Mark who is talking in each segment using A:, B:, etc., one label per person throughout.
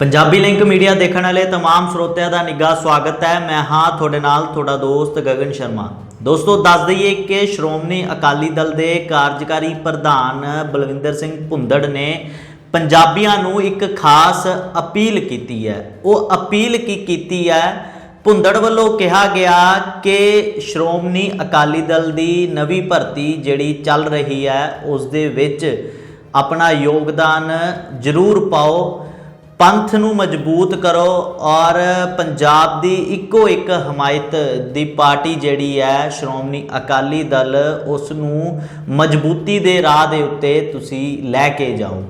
A: Punjabi link media ਦੇਖਣ ਵਾਲੇ तमाम ਸਰੋਤਿਆਂ ਦਾ ਨਿੱਘਾ ਸਵਾਗਤ ਹੈ ਮੈਂ ਹਾਂ ਤੁਹਾਡੇ ਨਾਲ ਤੁਹਾਡਾ ਦੋਸਤ ਗਗਨ ਸ਼ਰਮਾ ਦੋਸਤੋ ਦੱਸ ਦਈਏ ਕਿ ਸ਼੍ਰੋਮਣੀ ਅਕਾਲੀ ਦਲ ਦੇ ਕਾਰਜਕਾਰੀ ਪ੍ਰਧਾਨ ਬਲਵਿੰਦਰ ਸਿੰਘ ਭੁੰਦੜ ਨੇ ਪੰਜਾਬੀਆਂ ਨੂੰ ਇੱਕ ਖਾਸ ਅਪੀਲ ਕੀਤੀ ਹੈ ਉਹ ਅਪੀਲ ਕੀ ਕੀਤੀ ਹੈ ਭੁੰਦੜ ਵੱਲੋਂ ਕਿਹਾ ਗਿਆ ਕਿ ਸ਼੍ਰੋਮਣੀ ਅਕਾਲੀ ਦਲ ਦੀ ਨਵੀਂ ਭਰਤੀ ਜਿਹੜੀ ਚੱਲ ਰਹੀ ਹੈ ਉਸ ਦੇ ਵਿੱਚ ਆਪਣਾ ਯੋਗਦਾਨ ਜ਼ਰੂਰ ਪਾਓ ਪੰਥ ਨੂੰ ਮਜ਼ਬੂਤ ਕਰੋ ਔਰ ਪੰਜਾਬ ਦੀ ਇੱਕੋ ਇੱਕ ਹਮਾਇਤ ਦੀ ਪਾਰਟੀ ਜਿਹੜੀ ਹੈ, ਸ਼੍ਰੋਮਣੀ ਅਕਾਲੀ ਦਲ ਉਸ ਨੂੰ ਮਜ਼ਬੂਤੀ ਦੇ ਰਾਹ ਦੇ ਉੱਤੇ ਤੁਸੀਂ ਲੈ ਕੇ ਜਾਓ।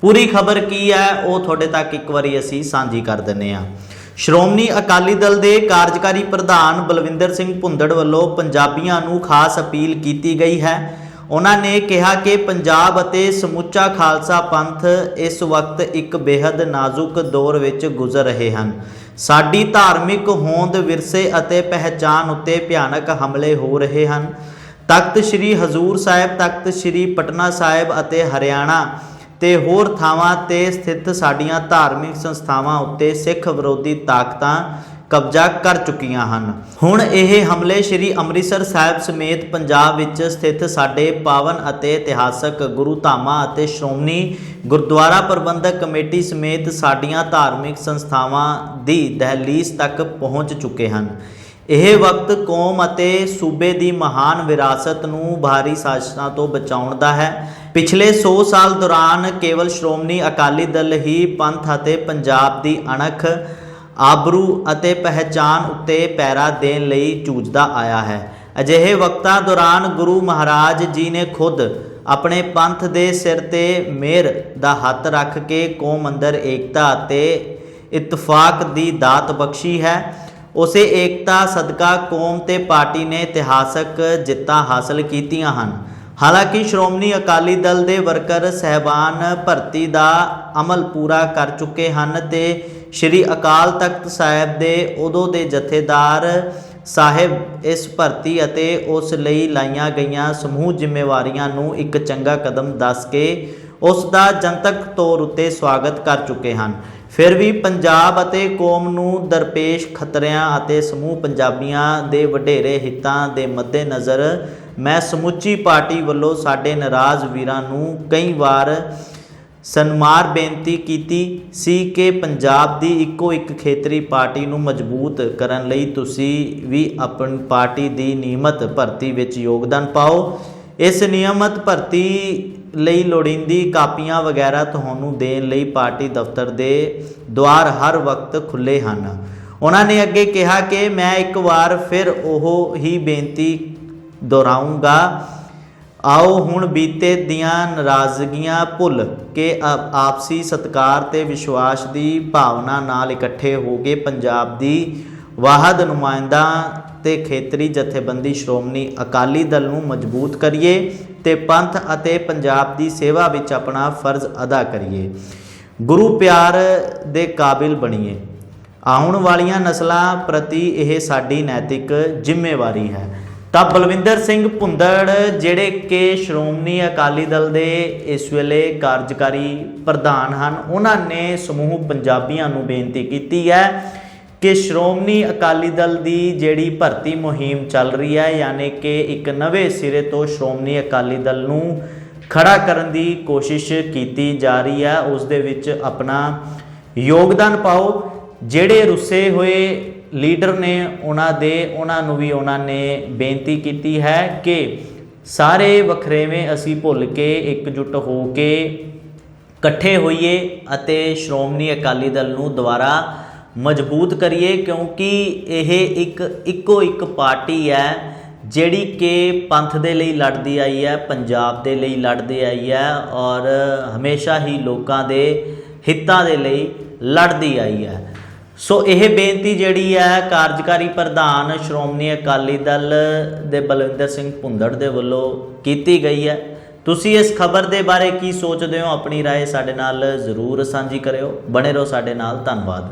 A: ਪੂਰੀ ਖਬਰ ਕੀ ਹੈ, ਉਹ ਤੁਹਾਡੇ ਤੱਕ ਇੱਕ ਵਾਰੀ ਅਸੀਂ ਸਾਂਝੀ ਕਰ ਦਿੰਨੇ ਆ ਸ਼੍ਰੋਮਣੀ ਅਕਾਲੀ ਦਲ ਦੇ ਕਾਰਜਕਾਰੀ ਪ੍ਰਧਾਨ ਬਲਵਿੰਦਰ ਸਿੰਘ ਭੁੰਦੜ ਵੱਲੋਂ ਪੰਜਾਬੀਆਂ ਨੂੰ ਖਾਸ ਅਪੀਲ ਕੀਤੀ ਗਈ ਹੈ ਉਹਨਾਂ ਨੇ ਕਿਹਾ ਕਿ ਪੰਜਾਬ ਅਤੇ ਸਮੁੱਚਾ ਖਾਲਸਾ ਪੰਥ ਇਸ ਵਕਤ ਇੱਕ ਬੇहद ਨਾਜ਼ੁਕ ਦੌਰ ਵਿੱਚ ਗੁਜ਼ਰ ਰਹੇ ਹਨ। ਸਾਡੀ ਧਾਰਮਿਕ ਹੋਂਦ ਵਿਰਸੇ ਅਤੇ ਪਹਿਚਾਨ ਉੱਤੇ ਭਿਆਨਕ ਹਮਲੇ ਹੋ ਰਹੇ ਹਨ। ਤਖਤ ਸ੍ਰੀ ਹਜ਼ੂਰ ਸਾਹਿਬ, ਤਖਤ ਸ੍ਰੀ ਪਟਨਾ ਸਾਹਿਬ ਅਤੇ ਹਰਿਆਣਾ ਤੇ ਹੋਰ ਥਾਵਾਂ ਤੇ ਸਥਿਤ ਸਾਡੀਆਂ ਧਾਰਮਿਕ ਸੰਸਥਾਵਾਂ ਉੱਤੇ ਸਿੱਖ ਵਿਰੋਧੀ ਤਾਕਤਾਂ ਕਬਜ਼ਾ ਕਰ ਚੁੱਕੀਆਂ ਹਨ। ਹੁਣ ਇਹ ਹਮਲੇ ਸ੍ਰੀ ਅੰਮ੍ਰਿਤਸਰ ਸਾਹਿਬ ਸਮੇਤ ਪੰਜਾਬ ਵਿੱਚ ਸਥਿਤ ਸਾਡੇ ਪਾਵਨ ਅਤੇ ਇਤਿਹਾਸਕ ਗੁਰੂ ਧਾਮਾਂ ਅਤੇ ਸ਼੍ਰੋਮਣੀ ਗੁਰਦੁਆਰਾ ਪ੍ਰਬੰਧਕ ਕਮੇਟੀ ਸਮੇਤ ਸਾਡੀਆਂ ਧਾਰਮਿਕ ਸੰਸਥਾਵਾਂ ਦੀ ਦਹਲੀਜ਼ ਤੱਕ ਪਹੁੰਚ ਚੁੱਕੇ ਹਨ। ਇਹ ਵਕਤ ਕੌਮ ਅਤੇ ਸੂਬੇ ਦੀ ਮਹਾਨ ਵਿਰਾਸਤ ਨੂੰ ਬਾਹਰੀ ਸਾਜ਼ਿਸ਼ਾਂ ਤੋਂ ਬਚਾਉਣ ਦਾ ਹੈ। ਪਿਛਲੇ 100 ਸਾਲ ਦੌਰਾਨ ਕੇਵਲ ਸ਼੍ਰੋਮਣੀ ਅਕਾਲੀ ਦਲ ਹੀ ਪੰਥ ਅਤੇ ਪੰਜਾਬ ਦੀ ਅਣਖ ਆਬਰੂ ਅਤੇ ਪਹਿਚਾਨ ਉੱਤੇ ਪੈਰਾ ਦੇਣ ਲਈ ਜੂਝਦਾ ਆਇਆ ਹੈ। ਅਜਿਹੇ ਵਕਤਾਂ ਦੌਰਾਨ ਗੁਰੂ ਮਹਾਰਾਜ ਜੀ ਨੇ ਖੁਦ ਆਪਣੇ ਪੰਥ ਦੇ ਸਿਰ ਤੇ ਮਿਹਰ ਦਾ ਹੱਥ ਰੱਖ ਕੇ ਕੌਮ ਅੰਦਰ ਏਕਤਾ ਅਤੇ ਇਤਫਾਕ ਦੀ ਦਾਤ ਬਖਸ਼ੀ ਹੈ। ਉਸੇ ਏਕਤਾ ਸਦਕਾ ਕੌਮ ਤੇ ਪਾਰਟੀ ਨੇ ਇਤਿਹਾਸਕ ਜਿੱਤਾਂ ਹਾਸਲ ਕੀਤੀਆਂ ਹਨ। ਹਾਲਾਂਕਿ ਸ਼੍ਰੋਮਣੀ ਅਕਾਲੀ ਦਲ ਦੇ ਵਰਕਰ ਸਹਿਬਾਨ ਭਰਤੀ ਦਾ ਅਮਲ ਪੂਰਾ ਕਰ ਚੁੱਕੇ ਹਨ ਤੇ ਸ਼੍ਰੀ ਅਕਾਲ ਤਖਤ ਸਾਹਿਬ ਦੇ ਉਦੋਂ ਦੇ ਜਥੇਦਾਰ ਸਾਹਿਬ ਇਸ ਭਰਤੀ ਅਤੇ ਉਸ ਲਈ ਲਾਈਆਂ ਗਈਆਂ ਸਮੂਹ ਜ਼ਿੰਮੇਵਾਰੀਆਂ ਨੂੰ ਇੱਕ ਚੰਗਾ ਕਦਮ ਦੱਸ ਕੇ ਉਸ ਦਾ ਜਨਤਕ ਤੌਰ ਉੱਤੇ ਸਵਾਗਤ ਕਰ ਚੁੱਕੇ ਹਨ। ਫਿਰ ਵੀ ਪੰਜਾਬ ਅਤੇ ਕੌਮ ਨੂੰ ਦਰਪੇਸ਼ ਖਤਰਿਆਂ ਅਤੇ ਸਮੂਹ ਪੰਜਾਬੀਆਂ ਦੇ ਵਡੇਰੇ ਹਿੱਤਾਂ ਦੇ ਮੱਦੇਨਜ਼ਰ ਮੈਂ ਸਮੁੱਚੀ ਪਾਰਟੀ ਵੱਲੋਂ ਸਾਡੇ ਨਾਰਾਜ਼ ਵੀਰਾਂ ਨੂੰ ਕਈ ਵਾਰ ਸਨਮਾਰ ਬੇਨਤੀ ਕੀਤੀ ਸੀ ਕਿ ਪੰਜਾਬ ਦੀ ਇੱਕੋ ਇੱਕ ਖੇਤਰੀ ਪਾਰਟੀ ਨੂੰ ਮਜ਼ਬੂਤ ਕਰਨ ਲਈ ਤੁਸੀਂ ਵੀ ਆਪਣੀ ਪਾਰਟੀ ਦੀ ਨਿਯਮਤ ਭਰਤੀ ਵਿੱਚ ਯੋਗਦਾਨ ਪਾਓ। ਇਸ ਨਿਯਮਤ ਭਰਤੀ ਲਈ ਲੋੜੀਂਦੀ ਕਾਪੀਆਂ ਵਗੈਰਾ ਤੁਹਾਨੂੰ ਦੇਣ ਲਈ ਪਾਰਟੀ ਦਫ਼ਤਰ ਦੇ ਦੁਆਰ ਹਰ ਵਕਤ ਖੁੱਲੇ ਹਨ। ਉਹਨਾਂ ਨੇ ਅੱਗੇ ਕਿਹਾ ਕਿ ਮੈਂ ਇੱਕ ਵਾਰ ਫਿਰ ਉਹ ਹੀ ਬੇਨਤੀ ਦੁਹਰਾਉਂਗਾ। ਆਓ ਹੁਣ ਬੀਤੇ ਦੀਆਂ ਨਾਰਾਜ਼ਗੀਆਂ ਭੁੱਲ ਕੇ ਆਪਸੀ ਸਤਕਾਰ ਤੇ ਵਿਸ਼ਵਾਸ ਦੀ ਭਾਵਨਾ ਨਾਲ ਇਕੱਠੇ ਹੋ ਕੇ ਪੰਜਾਬ ਦੀ ਵਾਹਦ ਨੁਮਾਇੰਦਾ ਤੇ ਖੇਤਰੀ ਜਥੇਬੰਦੀ ਸ਼੍ਰੋਮਣੀ ਅਕਾਲੀ ਦਲ ਨੂੰ ਮਜ਼ਬੂਤ ਕਰੀਏ ਤੇ ਪੰਥ ਅਤੇ ਪੰਜਾਬ ਦੀ ਸੇਵਾ ਵਿੱਚ ਆਪਣਾ ਫਰਜ਼ ਅਦਾ ਕਰੀਏ। ਗੁਰੂ ਪਿਆਰ ਦੇ ਕਾਬਿਲ ਬਣੀਏ। ਆਉਣ ਵਾਲੀਆਂ ਨਸਲਾਂ ਪ੍ਰਤੀ ਇਹ ਸਾਡੀ ਨੈਤਿਕ ਜ਼ਿੰਮੇਵਾਰੀ ਹੈ। ਤਾਂ ਬਲਵਿੰਦਰ ਸਿੰਘ ਭੁੰਦੜ, ਜਿਹੜੇ ਕਿ ਸ਼੍ਰੋਮਣੀ ਅਕਾਲੀ ਦਲ ਦੇ ਇਸ ਵੇਲੇ ਕਾਰਜਕਾਰੀ ਪ੍ਰਧਾਨ ਹਨ, ਉਹਨਾਂ ਨੇ ਸਮੂਹ ਪੰਜਾਬੀਆਂ ਨੂੰ ਬੇਨਤੀ ਕੀਤੀ ਹੈ ਕਿ ਸ਼੍ਰੋਮਣੀ ਅਕਾਲੀ ਦਲ ਦੀ ਜਿਹੜੀ ਭਰਤੀ ਮੁਹਿੰਮ ਚੱਲ ਰਹੀ ਹੈ, ਯਾਨੀ ਕਿ ਇੱਕ ਨਵੇਂ ਸਿਰੇ ਤੋਂ ਸ਼੍ਰੋਮਣੀ ਅਕਾਲੀ ਦਲ ਨੂੰ ਖੜਾ ਕਰਨ ਦੀ ਕੋਸ਼ਿਸ਼ ਕੀਤੀ ਜਾ ਰਹੀ ਹੈ, ਉਸ ਦੇ ਵਿੱਚ ਆਪਣਾ ਯੋਗਦਾਨ ਪਾਓ। ਜਿਹੜੇ ਰੁੱਸੇ ਹੋਏ ਲੀਡਰ ਨੇ ਉਹਨਾਂ ਦੇ, ਉਹਨਾਂ ਨੂੰ ਵੀ ਉਹਨਾਂ ਨੇ ਬੇਨਤੀ ਕੀਤੀ ਹੈ ਕਿ ਸਾਰੇ ਵਖਰੇਵੇਂ ਅਸੀਂ ਭੁੱਲ ਕੇ ਇਕਜੁੱਟ ਹੋ ਕੇ ਇਕੱਠੇ ਹੋਈਏ ਅਤੇ ਸ਼੍ਰੋਮਣੀ ਅਕਾਲੀ ਦਲ ਨੂੰ ਦੁਬਾਰਾ ਮਜ਼ਬੂਤ ਕਰੀਏ, ਕਿਉਂਕਿ ਇਹ ਇੱਕ ਇੱਕੋ ਇੱਕ ਪਾਰਟੀ ਹੈ ਜਿਹੜੀ ਕਿ ਪੰਥ ਦੇ ਲਈ ਲੜਦੀ ਆਈ ਹੈ, ਪੰਜਾਬ ਦੇ ਲਈ ਲੜਦੀ ਆਈ ਹੈ ਔਰ ਹਮੇਸ਼ਾ ਹੀ ਲੋਕਾਂ ਦੇ ਹਿੱਤਾਂ ਦੇ ਲਈ ਲੜਦੀ ਆਈ ਹੈ। ਸੋ ਇਹ ਬੇਨਤੀ ਜਿਹੜੀ ਹੈ ਕਾਰਜਕਾਰੀ ਪ੍ਰਧਾਨ ਸ਼੍ਰੋਮਣੀ ਅਕਾਲੀ ਦਲ ਦੇ ਬਲਵਿੰਦਰ ਸਿੰਘ ਭੁੰਦੜ ਦੇ ਵੱਲੋਂ ਕੀਤੀ ਗਈ ਹੈ ਤੁਸੀਂ ਇਸ ਖਬਰ ਦੇ ਬਾਰੇ ਕੀ ਸੋਚਦੇ ਹੋ ਆਪਣੀ رائے ਸਾਡੇ ਨਾਲ ਜ਼ਰੂਰ ਸਾਂਝੀ ਕਰਿਓ ਬਣੇ ਰਹੋ ਸਾਡੇ ਨਾਲ ਧੰਨਵਾਦ